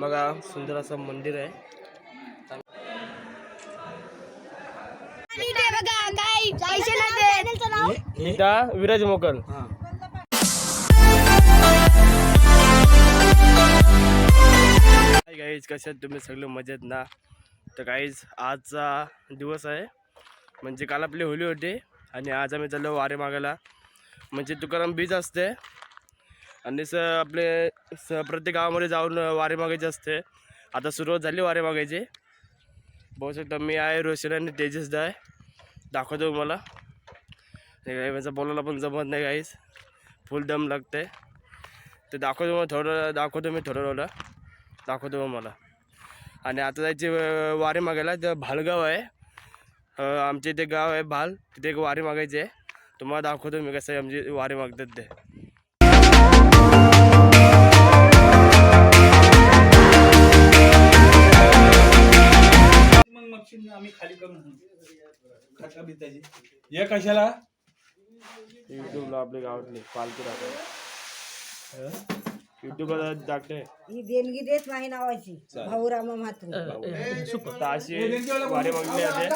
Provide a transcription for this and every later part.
बघा सुंदर असं मंदिर आहे. विराज मोकल. गाईज कशात तुम्ही? सगळे मजेत ना? तर काहीच आजचा दिवस आहे. म्हणजे काल आपली होली होती आणि आज आम्ही चाललो वारे मागायला म्हणजे तुकाराम बीच असते. आणि स आपले स प्रत्येक गावामध्ये जाऊन वारे मागायचे असते. आता सुरुवात झाली वारे मागायची. बघू शकता मी आहे रोशन आणि तेजस आहे. दाखवतो मला माझं बोलायला पण जमत नाही काहीच. फुल दम लागते ते दाखवतो मग थोडं दाखवतो मी थोडं थोडं. दाखवतो मग मला आणि आता जायचे वारे मागायला तर भालगाव आहे. आमचे आमच्या इथे गाव आहे भाल. तिथे एक वारे मागायचे आहे. तुम्हाला दाखवतो मी कसं आहे आमचे वारे मागतात ते. बिताची हे कशाला? यूट्यूबला आपल्या गावातले पालखी दाखव यूट्यूबला टाकते ही देणगी देत नाही नावाची भाऊरामा म्हात्रे वारे मागली आहे.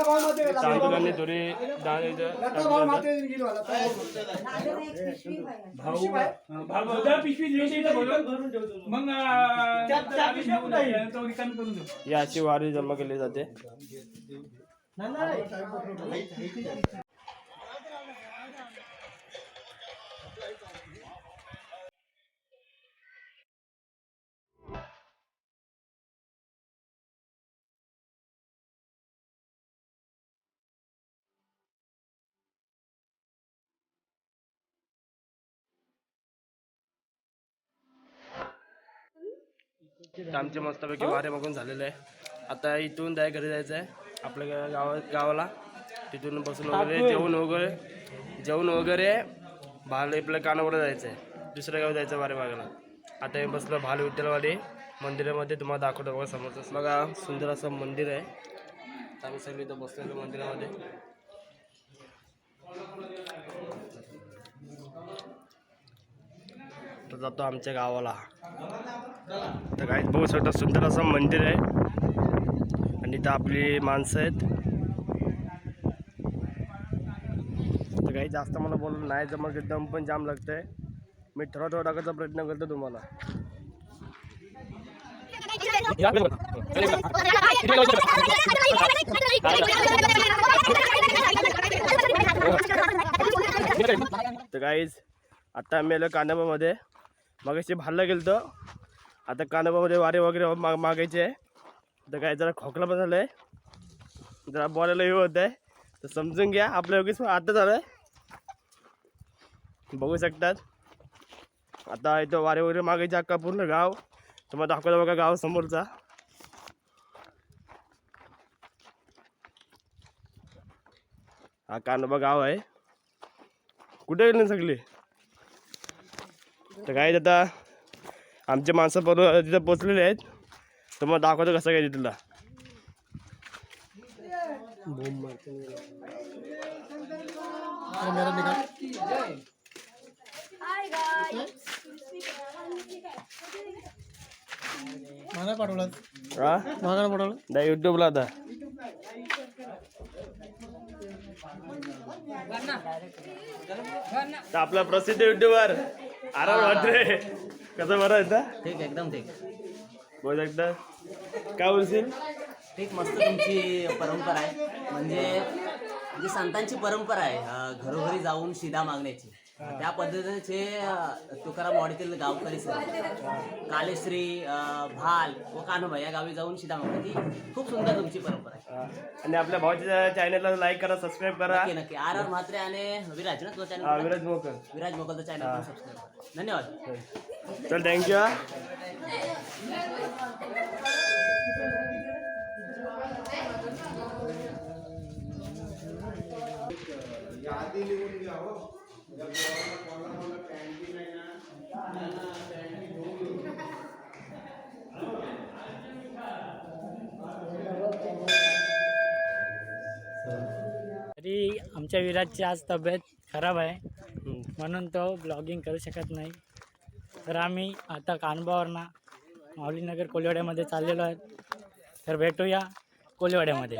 भाऊ भाऊ पिशवी मग ही अशी वारी जमा केली जाते. आमचे मस्तपैकी वारे मागून झालेले आहे. आता इथून जाय घरी जायचं आहे आपल्या गावा गावाला. तिथून बसून वगैरे जेवण वगैरे जेवण वगैरे भाल आपल्या कानावर जायचं आहे दुसऱ्या गावी जायचं वारे मागायला आता मी बसलो भाल विठ्ठलवाडी. मंदिरामध्ये तुम्हाला दाखवतो बघा समोरचं. बघा सुंदर असं मंदिर आहे. आम्ही सगळे इथं बसलेलो मंदिरामध्ये. जातो आमच्या गावाला. तर काही बघू शकता सुंदर असं मंदिर आहे. आणि इथं आपली माणसं आहेत. तर काही जास्त मला बोलून नाही जमत दम पण जाम लागतंय. मी थोडा थोडा टाकायचा प्रयत्न करतो तुम्हाला. तर काहीच आता आम्ही आलो कानाबामध्ये. मग अशी भालला आता कानाबामध्ये वारे वगैरे मागायचे आहे. तर काय जरा खोकला पण झालं आहे जरा बोलायला हे होत आहे तर समजून घ्या आपल्या योगेश आता झालं आहे बघू शकतात. आता इथं वारे वगैरे मागे अख्खा पूर्ण गाव. तुम्हाला दाखवलं बघा गाव समोरचा. हा कानोबा गाव आहे. कुठे गेले सगळे? तर काय आता आमचे माणसं बरोबर तिथं पोचलेले आहेत. तर मग दाखवतो कसं काय तिथला. मला पाठवला. हा? मागायला पाठवलं. नाही युट्यूबला आता. तर आपला प्रसिद्ध युट्यूबर आराम वाटरे कसं बरं आहे ना ठीक एकदम ठीक. बोलू शकता काय बोलशील? एक मस्त तुमची परंपरा आहे. म्हणजे जी संतांची परंपरा आहे अं, घरोघरी जाऊन शिदा मागण्याची. त्या पद्धतीचे तुकाराम वाडीतील गावकरी सर कालेश्री भाल व कान्होबा या गावी जाऊन शिदा मागण्याची खूप सुंदर तुमची परंपरा आहे. हा. आणि आपल्या भावाच्या चॅनलला लाईक करा सबस्क्राईब करा. नक्की नक्की. आर आर म्हात्रे आणि विराज ना तो हा, चॅनल विराज मोकर. विराज मोकलचा चॅनल पण सबस्क्राईब करा. धन्यवाद. चल थँक्यू हा. तरी आमच्या विराजची आज तब्येत खराब आहे. म्हणून तो ब्लॉगिंग करू शकत नाही. तर आम्ही आता कानबावरना माऊलीनगर कोलिवाड्यामध्ये चाललेलो आहे. तर भेटूया कोलिवाड्यामध्ये.